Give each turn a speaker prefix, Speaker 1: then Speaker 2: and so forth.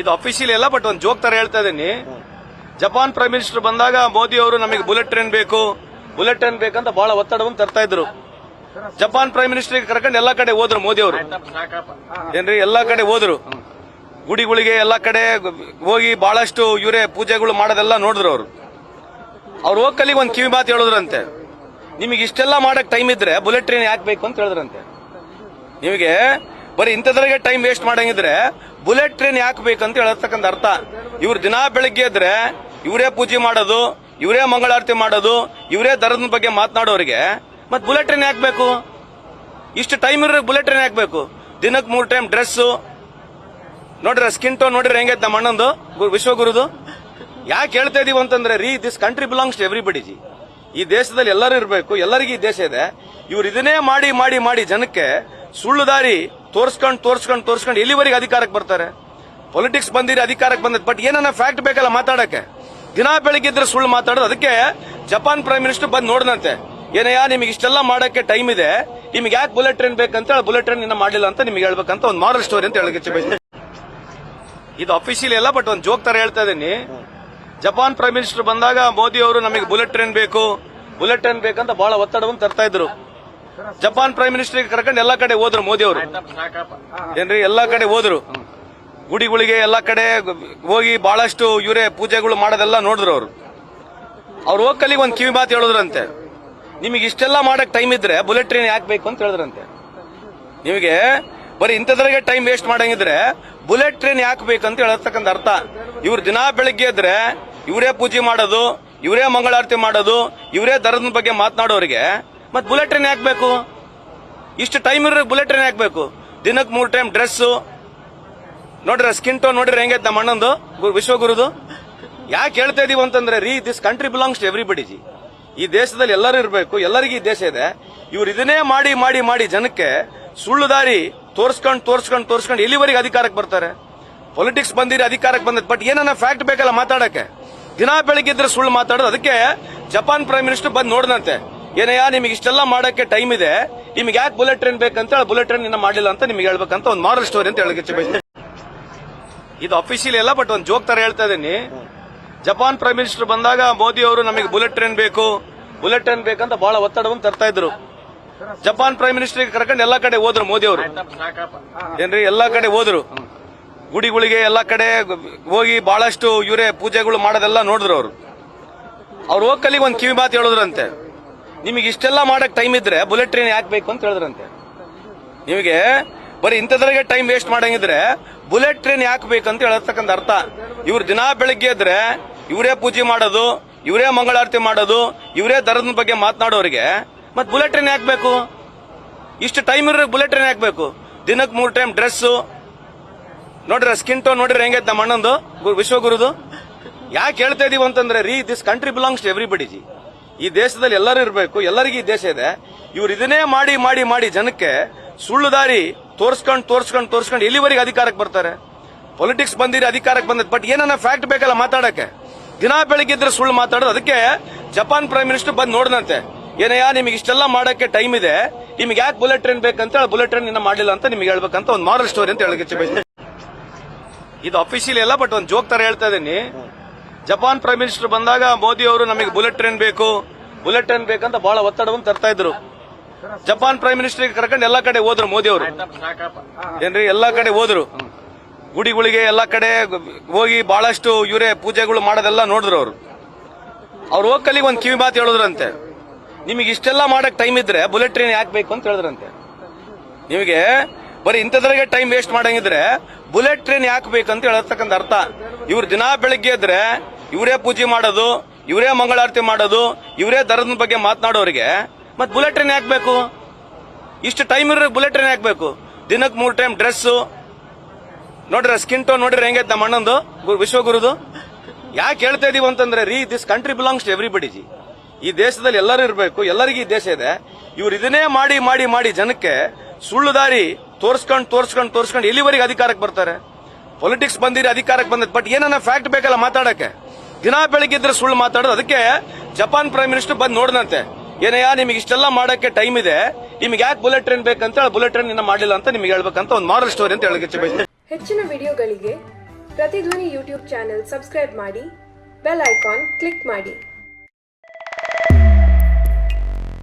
Speaker 1: ಇದು ಅಫಿಷಿಯಲ್ ಎಲ್ಲ ಬಟ್ ಒಂದು ಜೋಕ್ ತರ ಹೇಳ್ತಾ ಇದೀನಿ. ಜಪಾನ್ ಪ್ರೈಮ್ ಮಿನಿಸ್ಟರ್ ಬಂದಾಗ ಮೋದಿ ಅವರು ನಮಗೆ ಬುಲೆಟ್ ಟ್ರೈನ್ ಬೇಕು ಬುಲೆಟ್ ಟ್ರೈನ್ ಬೇಕಂತ ಬಹಳ ಒತ್ತಡವನ್ನು ತರ್ತಾ ಇದ್ರು. ಜಪಾನ್ ಪ್ರೈಮ್ ಮಿನಿಸ್ಟರ್ ಕರ್ಕೊಂಡು ಎಲ್ಲಾ ಕಡೆ ಹೋದ್ರು ಮೋದಿ ಅವರು. ಏನ್ರಿ, ಎಲ್ಲಾ ಕಡೆ ಹೋದ್ರು. ಗುಡಿಗಳಿಗೆ ಎಲ್ಲಾ ಕಡೆ ಹೋಗಿ ಬಹಳಷ್ಟು ಇವರೇ ಪೂಜೆಗಳು ಮಾಡೋದೆಲ್ಲ ನೋಡಿದ್ರು ಅವರು. ಅವ್ರು ಹೋಗಲಿ ಒಂದು ಕಿವಿ ಮಾತು ಹೇಳಿದ್ರಂತೆ. ನಿಮಗೆ ಇಷ್ಟೆಲ್ಲ ಮಾಡಕ್ ಟೈಮ್ ಇದ್ರೆ ಬುಲೆಟ್ ಟ್ರೈನ್ ಯಾಕೆ ಬೇಕು ಅಂತ ಹೇಳಿದ್ರಂತೆ. ನಿಮಗೆ ಬರೀ ಇಂಥದ್ರಾಗೆ ಟೈಮ್ ವೇಸ್ಟ್ ಮಾಡಂಗಿದ್ರೆ ಬುಲೆಟ್ ಟ್ರೈನ್ ಯಾಕೆ ಬೇಕಂತ ಹೇಳತಕ್ಕಂಥ ಅರ್ಥ. ಇವ್ರು ದಿನಾ ಬೆಳಗ್ಗೆ ಇದ್ರೆ ಇವರೇ ಪೂಜೆ ಮಾಡೋದು, ಇವರೇ ಮಂಗಳಾರತಿ ಮಾಡೋದು, ಇವರೇ ದರದ ಬಗ್ಗೆ ಮಾತನಾಡೋರಿಗೆ. ಮತ್ತೆ ಬುಲೆಟ್ ಟ್ರೈನ್ ಯಾಕೆ ಬೇಕು? ಇಷ್ಟು ಟೈಮ್ ಇರೋ ಬುಲೆಟ್ ಟ್ರೈನ್ ಯಾಕೆ ಬೇಕು? ದಿನಕ್ಕೆ ಮೂರು ಟೈಮ್ ಡ್ರೆಸ್ ನೋಡ್ರಿ, ಸ್ಕಿನ್ ಟೋನ್ ನೋಡ್ರಿ, ಹೆಂಗೈತೆ ನಮ್ಮ ಅಣ್ಣಂದು ವಿಶ್ವಗುರುದು. ಯಾಕೆ ಹೇಳ್ತಾ ಇದೀವಿ ಅಂತಂದ್ರೆ, ರೀ this country belongs to everybody ji. ಈ ದೇಶದಲ್ಲಿ ಎಲ್ಲರೂ ಇರಬೇಕು, ಎಲ್ಲರಿಗೂ ಈ ದೇಶ ಇದೆ. ಇವ್ರು ಇದನ್ನೇ ಮಾಡಿ ಮಾಡಿ ಮಾಡಿ ಜನಕ್ಕೆ ಸುಳ್ಳು ದಾರಿ ತೋರ್ಸ್ಕೊಂಡು ತೋರ್ಸ್ಕೊಂಡು ತೋರ್ಸ್ಕೊಂಡು ಎಲ್ಲಿವರೆಗೆ ಅಧಿಕಾರಕ್ಕೆ ಬರ್ತಾರೆ? ಪೊಲಿಟಿಕ್ಸ್ ಬಂದಿರಿ ಅಧಿಕಾರಕ್ಕೆ ಬಂದದ್. ಬಟ್ ಏನನ್ನ ಫ್ಯಾಕ್ಟ್ ಬೇಕಲ್ಲ ಮಾತಾಡಕ್ಕೆ? ದಿನಾ ಬೆಳಿಗ್ಗೆ ಇದ್ರೆ ಸುಳ್ಳು ಮಾತಾಡೋದು. ಅದಕ್ಕೆ ಜಪಾನ್ ಪ್ರೈಮ್ ಮಿನಿಸ್ಟರ್ ಬಂದು ನೋಡಿದಂತೆ ಏನಯ್ಯ, ನಿಮಗೆ ಇಷ್ಟೆಲ್ಲ ಮಾಡಕ್ಕೆ ಟೈಮ್ ಇದೆ. ನಿಮ್ಗೆ ಯಾಕೆ ಬುಲೆಟ್ ಟ್ರೈನ್ ಬೇಕಂತ ಬುಲೆಟ್ ಟ್ರೈನ್ ಇನ್ನ ಮಾಡಿಲ್ಲ ಅಂತ ನಿಮ್ಗೆ ಹೇಳ್ಬೇಕಂತ ಒಂದು ಮಾರಲ್ ಸ್ಟೋರಿ ಅಂತ ಹೇಳಕ್ಕೆ ಇದು ಅಫಿಷಿಯಲ್ ಎಲ್ಲ ಬಟ್ ಒಂದು ಜೋಕ್ ತರ ಹೇಳ್ತಾ ಇದ್ದೀನಿ. ಜಪಾನ್ ಪ್ರೈಮ್ ಮಿನಿಸ್ಟರ್ ಬಂದಾಗ ಮೋದಿ ಅವರು ನಮಗೆ ಬುಲೆಟ್ ಟ್ರೈನ್ ಬೇಕು. ಬುಲೆಟ್ ಟ್ರೈನ್ ಬೇಕಂತ ಬಹಳ ಒತ್ತಡವನ್ನು ತರ್ತಾ ಇದ್ರು. ಜಪಾನ್ ಪ್ರೈಮ್ ಮಿನಿಸ್ಟರ್ ಕರ್ಕೊಂಡು ಎಲ್ಲಾ ಕಡೆ ಹೋದ್ರು ಮೋದಿ ಅವರು ಏನ್ರಿ? ಎಲ್ಲಾ ಕಡೆ ಹೋದ್ರು. ಗುಡಿಗಳಿಗೆ ಎಲ್ಲಾ ಕಡೆ ಹೋಗಿ ಬಹಳಷ್ಟು ಇವರೇ ಪೂಜೆಗಳು ಮಾಡೋದೆಲ್ಲ ನೋಡಿದ್ರು ಅವರು. ಅವ್ರು ಹೋಗಲಿ ಒಂದು ಕಿವಿ ಮಾತು ಹೇಳಿದ್ರಂತೆ. ನಿಮಗೆ ಇಷ್ಟೆಲ್ಲ ಮಾಡಕ್ ಟೈಮ್ ಇದ್ರೆ ಬುಲೆಟ್ ಟ್ರೈನ್ ಯಾಕೆ ಬೇಕು ಅಂತ ಹೇಳಿದ್ರಂತೆ. ನಿಮಗೆ ಬರೀ ಇಂಥದ್ರಾಗೆ ಟೈಮ್ ವೇಸ್ಟ್ ಮಾಡಂಗಿದ್ರೆ ಬುಲೆಟ್ ಟ್ರೈನ್ ಯಾಕೆ ಬೇಕಂತ ಹೇಳತಕ್ಕಂಥ ಅರ್ಥ. ಇವ್ರು ದಿನಾ ಬೆಳಿಗ್ಗೆ ಇದ್ರೆ ಇವರೇ ಪೂಜೆ ಮಾಡೋದು, ಇವರೇ ಮಂಗಳಾರತಿ ಮಾಡೋದು, ಇವರೇ ದರದ ಬಗ್ಗೆ ಮಾತನಾಡೋರಿಗೆ ಮತ್ ಬುಲೆಟ್ ಟ್ರೈನ್ ಹಾಕ್ಬೇಕು ಇಷ್ಟು ಟೈಮ್ ಇರೋ ಬುಲೆಟ್ ಟ್ರೈನ್ ಹಾಕ್ಬೇಕು ಬೇಕು ದಿನಕ್ಕೆ ಮೂರು ಟೈಮ್ ಡ್ರೆಸ್ ನೋಡ್ರಿ ಸ್ಕಿನ್ ಟೋನ್ ನೋಡ್ರಿ, ಹೆಂಗೈತೆ ನಮ್ಮ ಅಣ್ಣಂದು? ವಿಶ್ವಗುರುದು? ಯಾಕೆ ಹೇಳ್ತಾ ಇದೀವಿ ಅಂತಂದ್ರೆ, ರೀ this country belongs to everybody ji. ಈ ದೇಶದಲ್ಲಿ ಎಲ್ಲರೂ ಇರಬೇಕು, ಎಲ್ಲರಿಗೂ ಈ ದೇಶ ಇದೆ. ಇವ್ರು ಇದನ್ನೇ ಮಾಡಿ ಮಾಡಿ ಮಾಡಿ ಜನಕ್ಕೆ ಸುಳ್ಳು ದಾರಿ ತೋರ್ಸ್ಕೊಂಡು ತೋರ್ಸ್ಕೊಂಡು ತೋರ್ಸ್ಕೊಂಡು ಇಲ್ಲಿವರೆಗೆ ಅಧಿಕಾರಕ್ಕೆ ಬರ್ತಾರೆ? ಪೊಲಿಟಿಕ್ಸ್ ಬಂದಿರಿ, ಅಧಿಕಾರಕ್ಕೆ ಬಂದದ್. ಬಟ್ ಏನನ್ನ ಫ್ಯಾಕ್ಟ್ ಬೇಕಲ್ಲ ಮಾತಾಡಕ್ಕೆ? ದಿನಾ ಬೆಳಿಗ್ಗೆ ಇದ್ರೆ ಸುಳ್ಳು ಮಾತಾಡೋದು. ಅದಕ್ಕೆ ಜಪಾನ್ ಪ್ರೈಮ್ ಮಿನಿಸ್ಟರ್ ಬಂದು ನೋಡಿದಂತೆ ಏನಯ್ಯ, ನಿಮಗೆ ಇಷ್ಟೆಲ್ಲ ಮಾಡೋಕ್ಕೆ ಟೈಮ್ ಇದೆ. ನಿಮ್ಗೆ ಯಾಕೆ ಬುಲೆಟ್ ಟ್ರೈನ್ ಬೇಕಂತ ಬುಲೆಟ್ ಟ್ರೈನ್ ಇನ್ನ ಮಾಡಿಲ್ಲ ಅಂತ ನಿಮ್ಗೆ ಹೇಳ್ಬೇಕಂತ ಒಂದು ಮಾರಲ್ ಸ್ಟೋರಿ ಅಂತ ಹೇಳಕ್ಕೆ ಇದು ಅಫಿಷಿಯಲ್ ಎಲ್ಲ ಬಟ್ ಒಂದು ಜೋಕ್ ತರ ಹೇಳ್ತಾ ಇದೀನಿ ಜಪಾನ್ ಪ್ರೈಮ್ ಮಿನಿಸ್ಟರ್ ಬಂದಾಗ ಮೋದಿ ಅವರು ನಮಗೆ ಬುಲೆಟ್ ಟ್ರೈನ್ ಬೇಕು ಬುಲೆಟ್ ಟ್ರೈನ್ ಬೇಕಂತ ಬಹಳ ಒತ್ತಡವನ್ನು ತರ್ತಾ ಇದ್ರು. ಜಪಾನ್ ಪ್ರೈಮ್ ಮಿನಿಸ್ಟರ್ ಕರ್ಕೊಂಡು ಎಲ್ಲಾ ಕಡೆ ಹೋದ್ರು ಮೋದಿ ಅವರು. ಏನ್ರಿ, ಎಲ್ಲಾ ಕಡೆ ಹೋದ್ರು. ಗುಡಿಗಳಿಗೆ ಎಲ್ಲಾ ಕಡೆ ಹೋಗಿ ಬಹಳಷ್ಟು ಇವರೇ ಪೂಜೆಗಳು ಮಾಡೋದೆಲ್ಲ ನೋಡಿದ್ರು ಅವರು. ಅವ್ರು ಹೋಗಲಿ ಒಂದು ಕಿವಿ ಮಾತು ಹೇಳಿದ್ರಂತೆ. ನಿಮಗೆ ಇಷ್ಟೆಲ್ಲ ಮಾಡಕ್ ಟೈಮ್ ಇದ್ರೆ ಬುಲೆಟ್ ಟ್ರೈನ್ ಯಾಕೆ ಬೇಕು ಅಂತ ಹೇಳಿದ್ರಂತೆ. ನಿಮಗೆ ಬರೀ ಇಂಥದ್ರಾಗೆ ಟೈಮ್ ವೇಸ್ಟ್ ಮಾಡಂಗಿದ್ರೆ ಬುಲೆಟ್ ಟ್ರೈನ್ ಯಾಕೆ ಬೇಕಂತ ಹೇಳತಕ್ಕಂಥ ಅರ್ಥ. ಇವ್ರು ದಿನಾ ಬೆಳಗ್ಗೆ ಇದ್ರೆ ಇವರೇ ಪೂಜೆ ಮಾಡೋದು, ಇವರೇ ಮಂಗಳಾರತಿ ಮಾಡೋದು, ಇವರೇ ದರದ ಬಗ್ಗೆ ಮಾತನಾಡೋರಿಗೆ ಮತ್ತೆ ಬುಲೆಟ್ ಟ್ರೈನ್ ಯಾಕೆ ಬೇಕು ಇಷ್ಟು ಟೈಮ್ ಇರೋ ಬುಲೆಟ್ ಟ್ರೈನ್ ಯಾಕೆ ಬೇಕು ದಿನಕ್ಕೆ ಮೂರು ಟೈಮ್ ಡ್ರೆಸ್ ನೋಡ್ರಿ ಸ್ಕಿನ್ ಟೋನ್ ನೋಡ್ರಿ, ಹೆಂಗೈತೆ ನಮ್ಮ ಅಣ್ಣಂದು ವಿಶ್ವಗುರುದು. ಯಾಕೆ ಹೇಳ್ತಾ ಇದೀವಿ ಅಂತಂದ್ರೆ ರೀ this country belongs to everybody ji. ಈ ದೇಶದಲ್ಲಿ ಎಲ್ಲರೂ ಇರಬೇಕು, ಎಲ್ಲರಿಗೂ ಈ ದೇಶ ಇದೆ. ಇವ್ರು ಇದನ್ನೇ ಮಾಡಿ ಮಾಡಿ ಮಾಡಿ ಜನಕ್ಕೆ ಸುಳ್ಳು ದಾರಿ ತೋರಿಸ್ಕೊಂಡು ತೋರಿಸ್ಕೊಂಡು ತೋರಿಸ್ಕೊಂಡು ಇಲ್ಲಿವರೆಗೆ ಅಧಿಕಾರಕ್ಕೆ ಬರ್ತಾರೆ. ಪೊಲಿಟಿಕ್ಸ್ ಬಂದಿರಿ, ಅಧಿಕಾರಕ್ಕೆ ಬಂದದ್ದು ಬಟ್ ಏನನ್ನ ಫ್ಯಾಕ್ಟ್ ಬೇಕಲ್ಲ ಮಾತಾಡಕ್ಕೆ? ದಿನಾ ಬೆಳಗ್ಗೆ ಇದ್ರೆ ಸುಳ್ಳು ಮಾತಾಡೋದು. ಅದಕ್ಕೆ ಜಪಾನ್ ಪ್ರೈಮ್ ಮಿನಿಸ್ಟರ್ ಬಂದು ನೋಡಿದಂತೆ ಏನಯ್ಯ, ನಿಮಗೆ ಇಷ್ಟೆಲ್ಲ ಮಾಡಕ್ಕೆ ಟೈಮ್ ಇದೆ. ನಿಮ್ಗೆ ಯಾಕೆ ಬುಲೆಟ್ ಟ್ರೈನ್ ಬೇಕಂತ ಬುಲೆಟ್ ಟ್ರೈನ್ ಇನ್ನ ಮಾಡಿಲ್ಲ ಅಂತ ನಿಮ್ಗೆ ಹೇಳ್ಬೇಕಂತ ಒಂದು ಮಾರಲ್ ಸ್ಟೋರಿ ಅಂತ ಹೇಳಕ್ಕೆ ಇದು ಅಫಿಷಿಯಲ್ ಎಲ್ಲ ಬಟ್ ಒಂದು ಜೋಕ್ ತರ ಹೇಳ್ತಾ ಇದೀನಿ ಜಪಾನ್ ಪ್ರೈಮ್ ಮಿನಿಸ್ಟರ್ ಬಂದಾಗ ಮೋದಿ ಅವರು ನಮಗೆ ಬುಲೆಟ್ ಟ್ರೈನ್ ಬೇಕು, ಬುಲೆಟ್ ಟ್ರೈನ್ ಬೇಕಂತ ಬಹಳ ಒತ್ತಡವನ್ನು ತರ್ತಾ ಇದ್ರು. ಜಪಾನ್ ಪ್ರೈಮ್ ಮಿನಿಸ್ಟರ್ ಕರ್ಕೊಂಡು ಎಲ್ಲಾ ಕಡೆ ಹೋದ್ರು ಮೋದಿ ಅವರು. ಏನ್ರಿ, ಎಲ್ಲಾ ಕಡೆ ಹೋದ್ರು. ಗುಡಿಗಳಿಗೆ ಎಲ್ಲಾ ಕಡೆ ಹೋಗಿ ಬಹಳಷ್ಟು ಇವರೇ ಪೂಜೆಗಳು ಮಾಡೋದೆಲ್ಲ ನೋಡಿದ್ರು ಅವರು. ಅವ್ರು ಹೋಗಲಿ ಒಂದು ಕಿವಿ ಮಾತು ಹೇಳಿದ್ರಂತೆ. ನಿಮಗೆ ಇಷ್ಟೆಲ್ಲ ಮಾಡಕ್ ಟೈಮ್ ಇದ್ರೆ ಬುಲೆಟ್ ಟ್ರೈನ್ ಯಾಕೆ ಬೇಕು ಅಂತ ಹೇಳಿದ್ರಂತೆ. ನಿಮಗೆ ಬರೀ ಇಂಥದ್ರಾಗೆ ಟೈಮ್ ವೇಸ್ಟ್ ಮಾಡಂಗಿದ್ರೆ ಬುಲೆಟ್ ಟ್ರೈನ್ ಯಾಕೆ ಬೇಕಂತ ಹೇಳತಕ್ಕಂತ ಅರ್ಥ. ಇವ್ರು ದಿನಾ ಬೆಳಿಗ್ಗೆ ಇದ್ರೆ ಇವರೇ ಪೂಜೆ ಮಾಡೋದು, ಇವರೇ ಮಂಗಳಾರತಿ ಮಾಡೋದು, ಇವರೇ ದರದ ಬಗ್ಗೆ ಮಾತನಾಡೋರಿಗೆ ಮತ್ತೆ ಬುಲೆಟ್ ಟ್ರೈನ್ ಯಾಕೆ ಬೇಕು? ಇಷ್ಟು ಟೈಮ್ ಇರೋ ಬುಲೆಟ್ ಟ್ರೈನ್ ಯಾಕೆ ಬೇಕು? ದಿನಕ್ಕೆ ಮೂರು ಟೈಮ್ ಡ್ರೆಸ್ ನೋಡ್ರಿ ಸ್ಕಿನ್ ಟೋನ್ ನೋಡ್ರಿ, ಹೆಂಗೈತೆ ನಮ್ಮ ಅಣ್ಣಂದು ವಿಶ್ವಗುರುದು. ಯಾಕೆ ಹೇಳ್ತಾ ಇದೀವಿ ಅಂತಂದ್ರೆ, ರೀ this country belongs to everybody ji. ಈ ದೇಶದಲ್ಲಿ ಎಲ್ಲರೂ ಇರಬೇಕು, ಎಲ್ಲರಿಗೂ ಈ ದೇಶ ಇದೆ. ಇವ್ರು ಇದನ್ನೇ ಮಾಡಿ ಮಾಡಿ ಮಾಡಿ ಜನಕ್ಕೆ ಸುಳ್ಳು ದಾರಿ ತೋರ್ಸ್ಕೊಂಡು ತೋರ್ಸ್ಕೊಂಡು ತೋರ್ಸ್ಕೊಂಡು ಎಲ್ಲಿವರೆಗೆ ಅಧಿಕಾರಕ್ಕೆ ಬರ್ತಾರೆ. ಪೊಲಿಟಿಕ್ಸ್ ಬಂದಿರಿ, ಅಧಿಕಾರಕ್ಕೆ ಬಂದ ಬಟ್ ಏನನ್ನ ಫ್ಯಾಕ್ಟ್ ಬೇಕಲ್ಲ ಮಾತಾಡಕ್ಕೆ? ದಿನಾ ಬೆಳಗ್ಗೆ ಇದ್ರೆ ಸುಳ್ಳು ಮಾತಾಡೋದು. ಅದಕ್ಕೆ ಜಪಾನ್ ಪ್ರೈಮ್ ಮಿನಿಸ್ಟರ್ ಬಂದು ನೋಡಿದಂತೆ. ಏನಯ್ಯ, ನಿಮಗೆ ಇಷ್ಟೆಲ್ಲ ಮಾಡಕ್ಕೆ ಟೈಮ್ ಇದೆ. ನಿಮ್ಗೆ ಯಾಕೆ ಬುಲೆಟ್ ಟ್ರೈನ್ ಬೇಕಂತ ಬುಲೆಟ್ ಟ್ರೈನ್ ಇನ್ನ ಮಾಡಿಲ್ಲ ಅಂತ ನಿಮ್ಗೆ ಹೇಳ್ಬೇಕಂತ ಒಂದು ಮಾರಲ್ ಸ್ಟೋರಿ ಅಂತ ಹೇಳಕ್ಕೆ
Speaker 2: ಹೆಚ್ಚಿನ ವಿಡಿಯೋಗಳಿಗೆ ಪ್ರತಿಧ್ವನಿ ಯೂಟ್ಯೂಬ್ ಚಾನೆಲ್ ಸಬ್ಸ್ಕ್ರೈಬ್ ಮಾಡಿ ಬೆಲ್ ಐಕಾನ್ ಕ್ಲಿಕ್ ಮಾಡಿ.